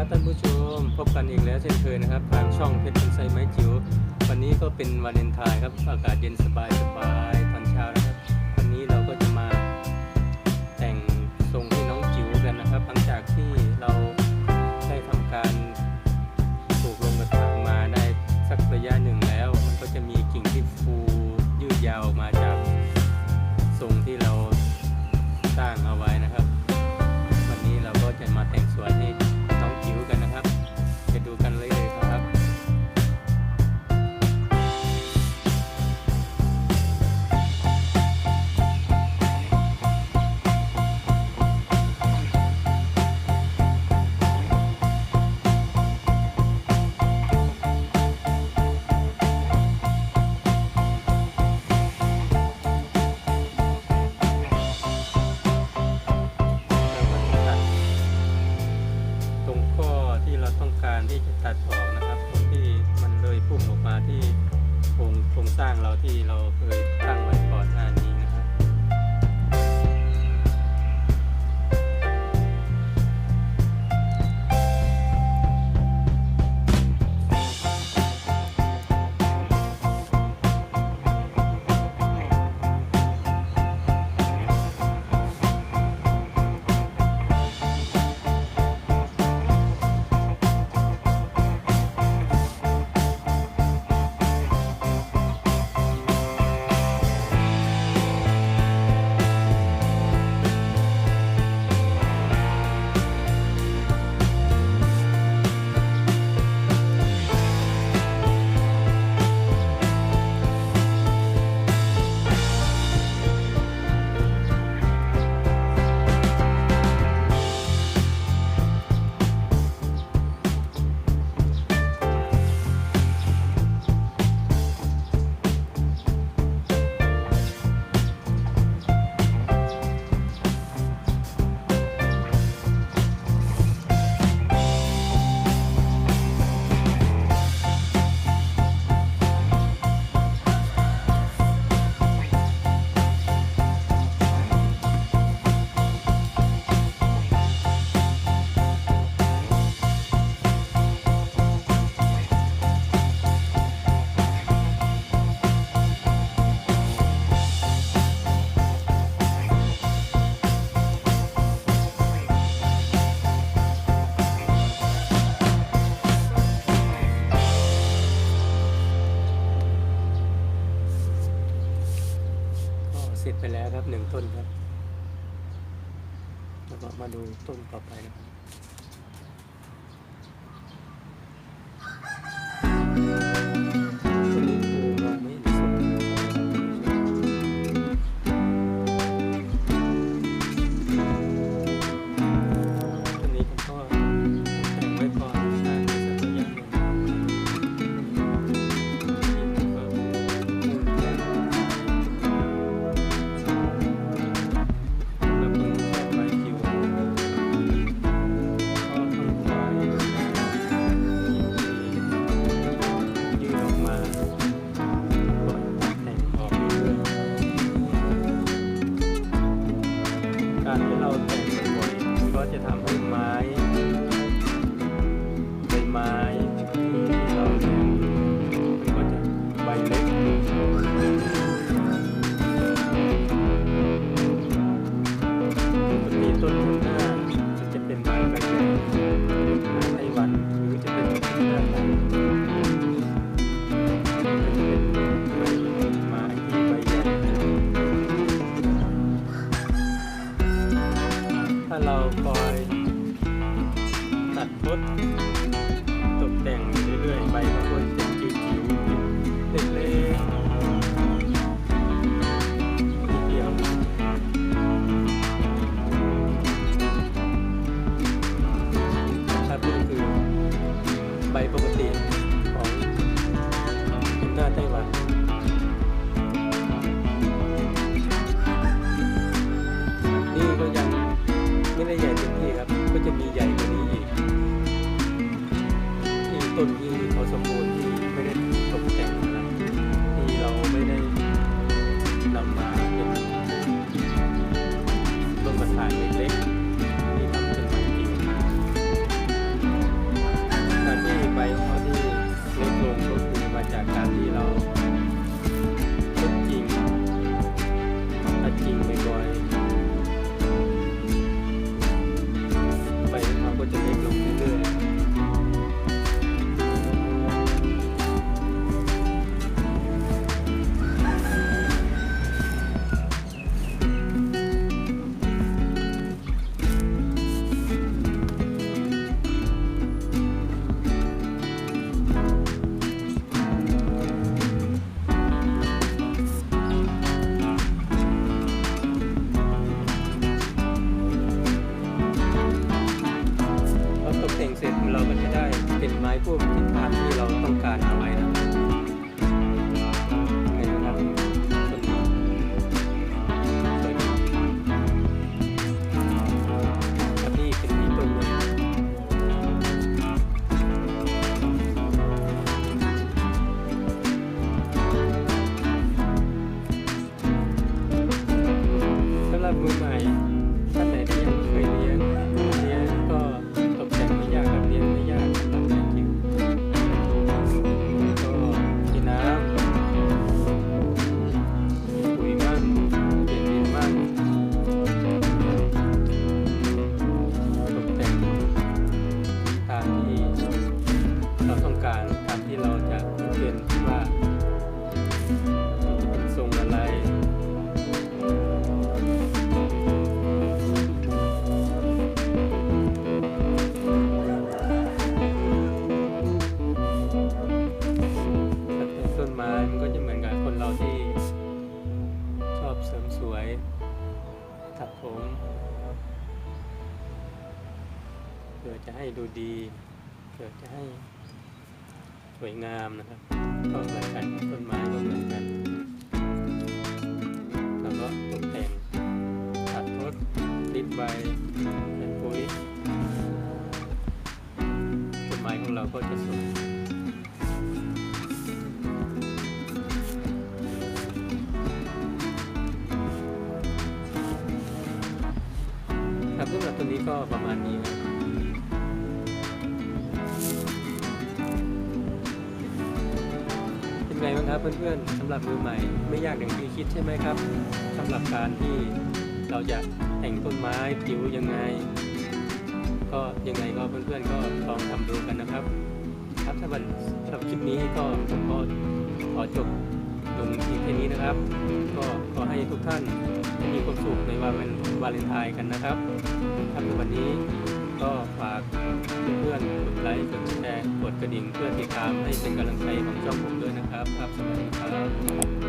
ครับท่านผู้ชมพบกันอีกแล้วเช่นเคยนะครับ ทางช่องเพชรไซไม้จิ๋ววันนี้ก็เป็นวาเลนไทน์ครับอากาศเย็นสบายสบายตอนเช้านะครับ วันนี้เราก็จะมาแต่งทรงให้น้องจิ๋วกันนะครับ หลังจากที่ รงข้อที่เราต้องการที่จะตัดออกนะครับตรงที่มันเลยพุ่งออกมาที่โครงโครงสร้างเราที่เราเคยตั้งไว้ก่อนหน้านี้ ไปแล้วครับหนึ่งต้นครับแล้วก็มาดูต้นต่อไปนะครับ glad they left. พวกทิศทางที่เราต้องการเอาไว้นะไง เสริมสวยตัดผมเพื่อจะให้ดูดีเพื่อจะให้สวยงามนะครับก็เหมือนกันต้นไม้ก็เหมือนกันแล้วก็ตกแต่งตัดทดดิบใบ สำหรับตัวนี้ก็ประมาณนี้ครับเป็นไงบ้างครับเพื่อนๆสำหรับมือใหม่ไม่ยากอย่างที่คิดใช่ไหมครับสำหรับการที่เราจะแต่งต้นไม้ผิวยังไง ก็ยังไงก็เพื่อนๆก็ลองทำดูกันนะครับ ครับถ้าวันสำหรับคลิปนี้ก็ผมก็ขอจบลงที่แค่นี้นะครับ ก็ขอให้ทุกท่าน มีความสุขในวันวาเลนไทน์กันนะครับครับในวันนี้ก็ฝากเพื่อนๆกดไลค์กดแชร์กดกระดิ่งเพื่อติดตามให้เป็นกำลังใจของช่องผมด้วยนะครับครับสวัสดีครับ